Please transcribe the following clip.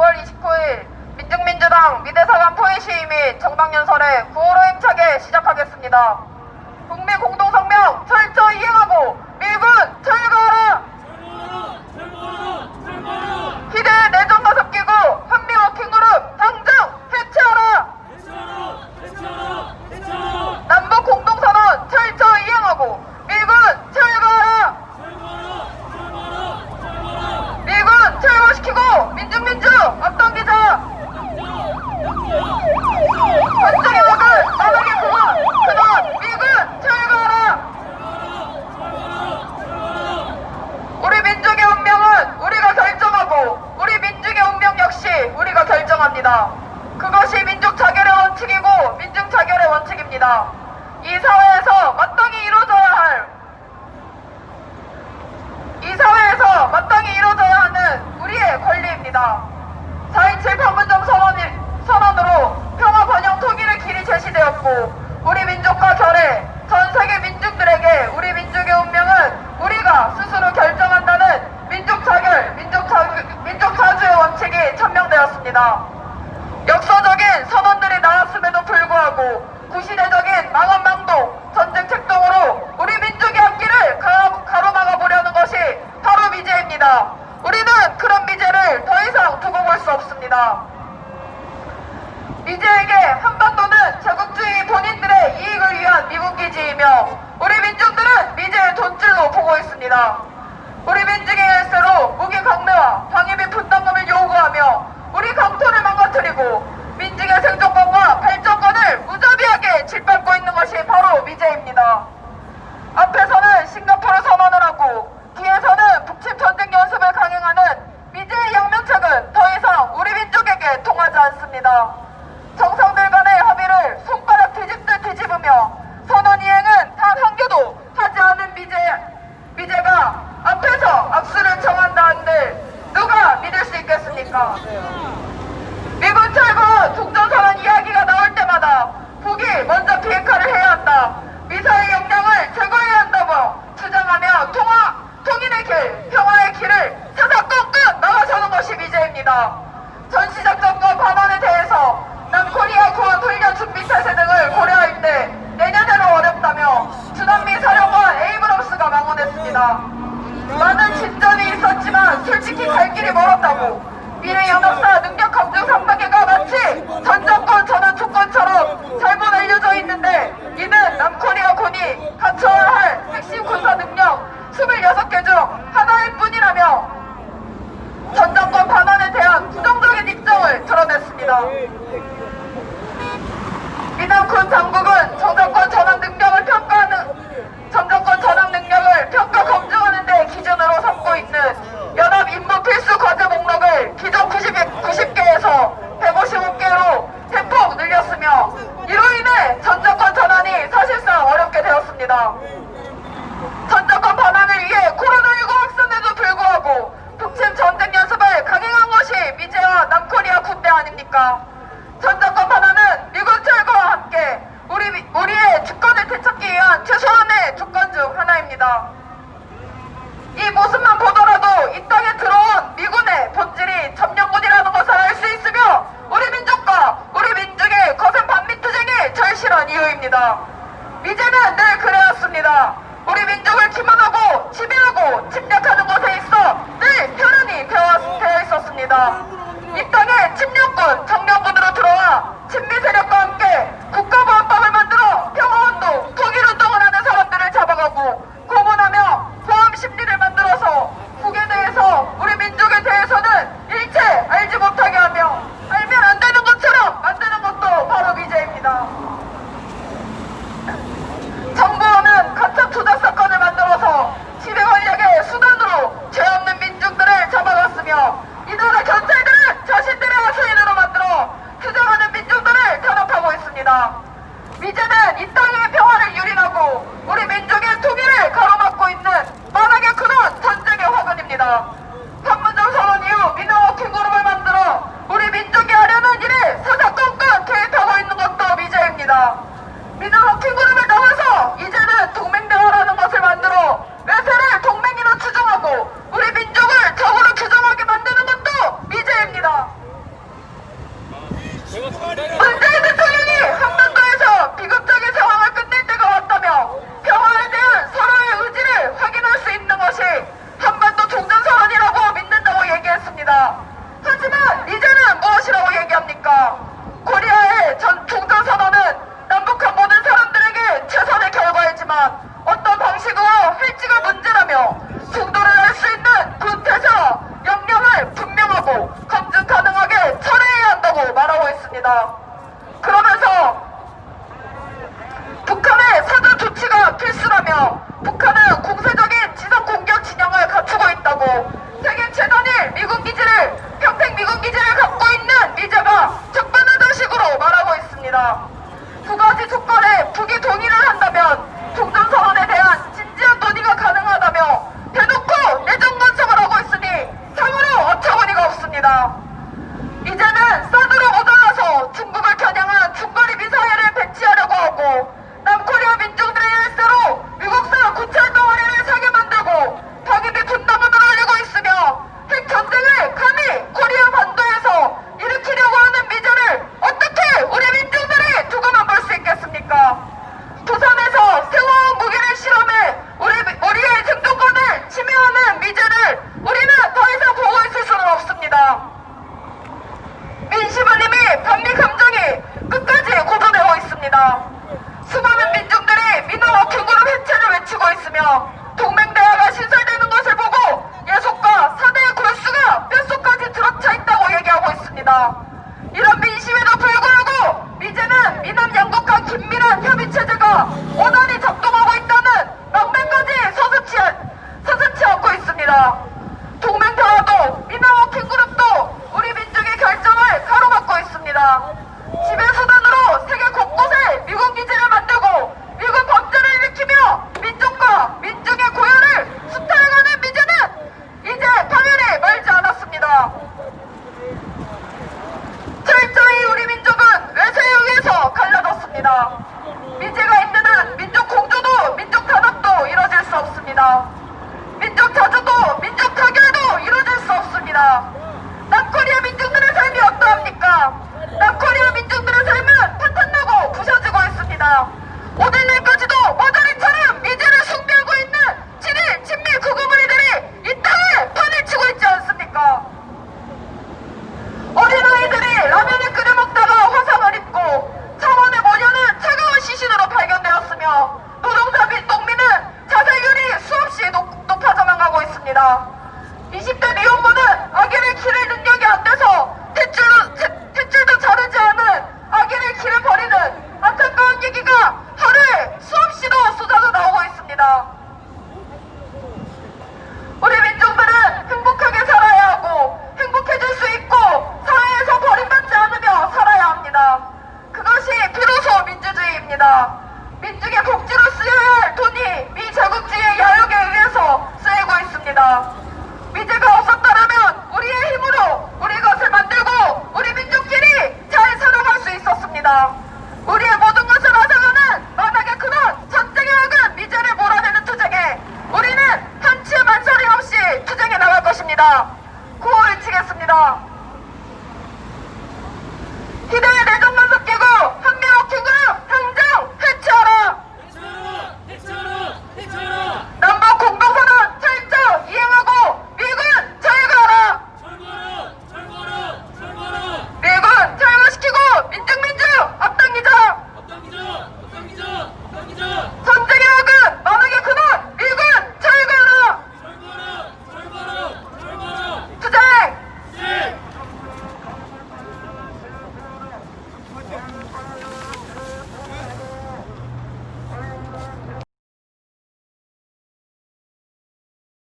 9월 29일 민중민주당 미대사관 포위시위 및 정방연설의 구호로 힘차게 시작하겠습니다. 마땅히 이루어져야 하는 우리의 권리입니다. 4.27 평문점 선언, 으로 평화 번영 통일의 길이 제시되었고 우리 민족과 결해 전 세계 민중들에게 우리 민족의 운명은 우리가 스스로 결정한다는 민족 자결, 민족, 자, 민족 자주의 원칙이 천명되었습니다. 역사적인 선언들이 나왔음에도 불구하고 구시대적인 망언망동, 있습니다. 우리는 그런 미제를 더 이상 두고 볼 수 없습니다. 미제에게 한반도는 자국주의 본인들의 이익을 위한 미국 기지이며 우리 민중들은 미제의 돈줄로 보고 있습니다. 우리 민중의 열세로 무기 강대와 방위비 분담금을 요구하며 우리 강토를 망가뜨리고 민중의 생존권과 발전권을 무자비하게 질밟 군 당국은 정정권 전환 능력을 평가하는 정정권 전환 능력을 평가 검증하는 데 기준으로 삼고 있는 연합 임무 필수 과제 목록을 기존 90, 90개에서 155개로 대폭 늘렸으며 이로 인해 전정권 전환이 사실상 어렵게 되었습니다. 전정권 반환을 위해 코로나19 확산에도 불구하고 북침 전쟁 연습을 강행한 것이 미제와 남코리아 군대 아닙니까? 이 모습만 보더라도 이 땅에 들어온 미군의 본질이 점령군이라는 것을 알 수 있으며 우리 민족과 우리 민족의 거센 반민투쟁이 절실한 이유입니다. 이제는 늘 그래왔습니다. 우리 민족을 기만하고 지배하고 침략하는 것에 있어 늘 표현이 되어 있었습니다. 이제는 이 땅의 평화를 유린하고 우리 민족의 통일을 가로막고 있는 만악의 그런 전쟁의 화근입니다. 판문점 선언 이후 민영화 킹그룹을 만들어 우리 민족이 하려는 일에 사사건건 개입하고 있는 것도 미제입니다. 민영화 킹그룹을 넘어서 이제는 동 하고 검증 가능하게 철회해야 한다고 말하고 있습니다. 그러면서 북한의 사전 조치가 필수라며 북한은 공세적인 지상 공격 진영을 갖추고 있다고 세계 최단일 미군 기지를 평택 미군 기지를 갖고 있는 미제가 불러 20대